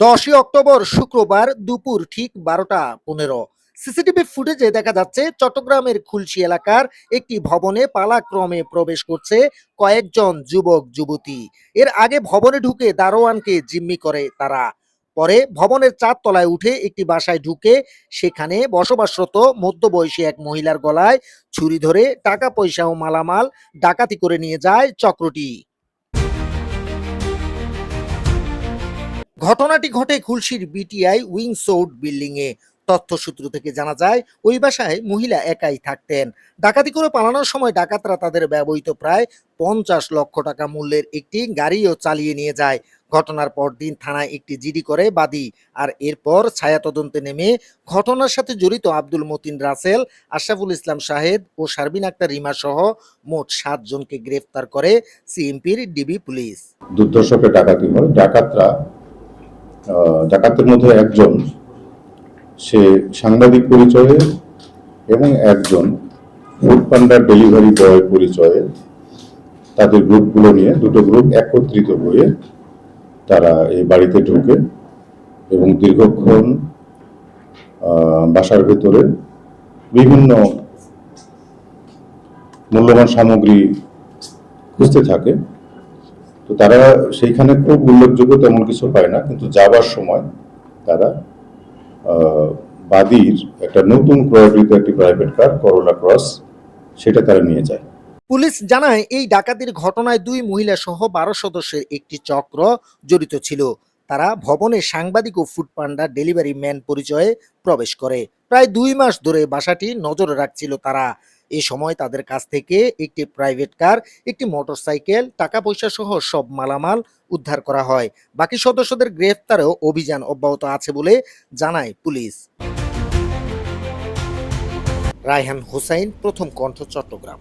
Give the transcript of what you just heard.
দশই অক্টোবর শুক্রবার দুপুর ঠিক বারোটা পনেরো। সিসিটিভি ফুটেজে দেখা যাচ্ছে চট্টগ্রামের খুলশি এলাকার একটি ভবনে পালাক্রমে প্রবেশ করছে কয়েকজন যুবক, যুবতী। এর আগে ভবনে ঢুকে দারোয়ানকে জিম্মি করে তারা। পরে ভবনের চার তলায় উঠে একটি বাসায় ঢুকে সেখানে বসবাসরত মধ্যবয়সী এক মহিলার গলায় ছুরি ধরে টাকা পয়সা ও মালামাল ডাকাতি করে নিয়ে যায় চক্রটি। ঘটনাটি ঘটে খুলশির বিটিআই উইং সৌড বিল্ডিং এ তথ্যসূত্র থেকে জানা যায়, ওই বাসায় মহিলা একাই থাকতেন। ডাকাতি করে পালানোর সময় ডাকাতরা তাদের ব্যবহৃত প্রায় পঞ্চাশ লক্ষ টাকা মূল্যের একটি গাড়িও চালিয়ে নিয়ে যায়। ঘটনার পর দিন থানায় একটি জিডি করে বাদী। আর এরপর ছায়া তদন্তে নেমে ঘটনার সাথে জড়িত আব্দুল মতিন রাসেল, আশরাফুল ইসলাম শাহেদ ও শারবিন আক্তার রিমা সহ মোট সাতজনকে গ্রেফতার করে সিএমপির ডিবি পুলিশ। দুর্দর্শকে ডাকাতি ডাকাতরা ডাকাতের মধ্যে একজন, সে সাংবাদিক পরিচয়ে এবং একজন ফুড পান্ডার ডেলিভারি বয় পরিচয়ে তাদের গ্রুপগুলো নিয়ে, দুটো গ্রুপ একত্রিত হয়ে তারা এই বাড়িতে ঢোকে এবং দীর্ঘক্ষণ বাসার ভেতরে বিভিন্ন মূল্যবান সামগ্রী খুঁজতে থাকে। তো তারা সেইখানে খুব উল্লেখযোগ্য তেমন কিছু পায় না, কিন্তু যাবার সময় তারা বাদির একটা নতুন ক্রয়কৃত একটি প্রাইভেট কার করোলা ক্রস সেটা তারা নিয়ে যায়। পুলিশ জানায় এই ডাকাতির ঘটনায় দুই মহিলা সহ বারো সদস্যের একটি চক্র জড়িত ছিল। তারা ভবনে সাংবাদিক ও ফুড পান্ডা ডেলিভারি ম্যান পরিচয়ে প্রবেশ করে। প্রায় দুই মাস ধরে বাসাটি নজরে রাখছিল তারা। এ সময় তাদের কাছ থেকে একটি প্রাইভেট কার একটি মোটরসাইকেল টাকা পয়সা সহ সব মালামাল উদ্ধার করা হয়। বাকি সদস্যদের গ্রেফতারেও অভিযান অব্যাহত আছে বলে জানায় পুলিশ। রায়হান হুসাইন, প্রথম কণ্ঠ চট্টগ্রাম।